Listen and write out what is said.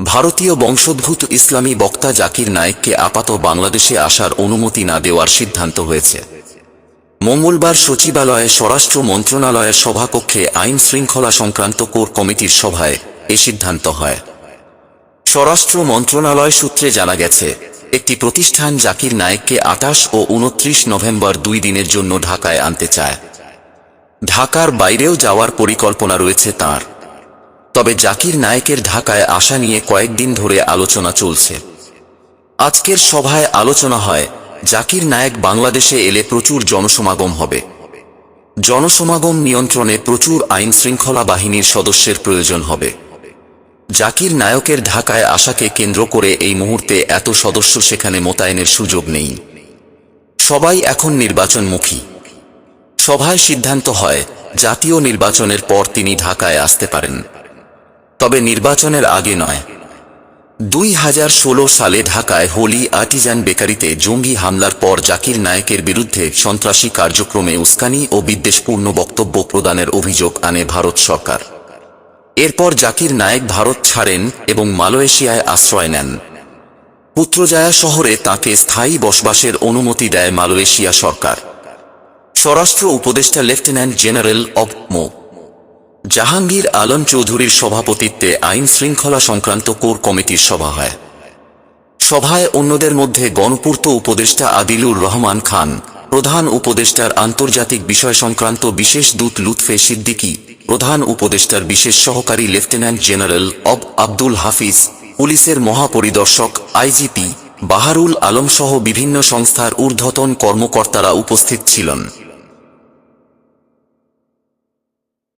ভারতীয় বংশোদ্ভূত ইসলামী বক্তা জাকির নায়েককে আপাত বাংলাদেশে আসার অনুমতি না দেওয়ার সিদ্ধান্ত হয়েছে। মঙ্গলবার সচিবালয়ে স্বরাষ্ট্র মন্ত্রণালয়ের সভাকক্ষে আইন শৃঙ্খলা সংক্রান্ত কোর কমিটির সভায় এ সিদ্ধান্ত হয়। স্বরাষ্ট্র মন্ত্রণালয় সূত্রে জানা গেছে, একটি প্রতিষ্ঠান জাকির নায়েককে আটাশ ও উনত্রিশ নভেম্বর দুই দিনের জন্য ঢাকায় আনতে চায়। ঢাকার বাইরেও যাওয়ার পরিকল্পনা রয়েছে তার। তবে জাকির নায়েকের ঢাকায় আসা নিয়ে কয়েকদিন ধরে আলোচনা চলছে। আজকের সভায় আলোচনা হয়, জাকির নায়েক বাংলাদেশে এলে প্রচুর জনসমাগম হবে। জনসমাগম নিয়ন্ত্রণে প্রচুর আইন শৃঙ্খলা বাহিনীর সদস্যের প্রয়োজন হবে। জাকির নায়কের ঢাকায় আসাকে কেন্দ্র করে এই মুহূর্তে এত সদস্য সেখানে মোতায়েনের সুযোগ নেই। সবাই এখন নির্বাচনমুখী। সভায় সিদ্ধান্ত হয়, জাতীয় নির্বাচনের পর তিনি ঢাকায় আসতে পারেন। তবে নির্বাচনের আগে নয়। দুই হাজার ষোলো সালে ঢাকায় হোলি আর্টিজান বেকারিতে জঙ্গি হামলার পর জাকির নায়েকের বিরুদ্ধে সন্ত্রাসী কার্যক্রমে উস্কানি ও বিদ্বেষপূর্ণ বক্তব্য প্রদানের অভিযোগ আনে ভারত সরকার। এরপর জাকির নায়েক ভারত ছাড়েন এবং মালয়েশিয়ায় আশ্রয় নেন। পুত্রজায়া শহরে তাকে স্থায়ী বসবাসের অনুমতি দেয় মালয়েশিয়া সরকার। স্বরাষ্ট্র উপদেষ্টা লেফটেন্যান্ট জেনারেল অব মো। জাহাঙ্গীর আলম চৌধুরীর সভাপতিত্বে আইন শৃঙ্খলা সংক্রান্ত কোর কমিটির সভা হয়। সভায় অন্যদের মধ্যে গণপূর্ত উপদেষ্টা আদিলুর রহমান খান, প্রধান উপদেষ্টার আন্তর্জাতিক বিষয় সংক্রান্ত বিশেষ দূত লুৎফে সিদ্দিকী, প্রধান উপদেষ্টার বিশেষ সহকারী লেফটেন্যান্ট জেনারেল অব আব্দুল হাফিজ, পুলিশের মহাপরিদর্শক আইজিপি বাহারুল আলম সহ বিভিন্ন সংস্থার ঊর্ধ্বতন কর্মকর্তারা উপস্থিত ছিলেন।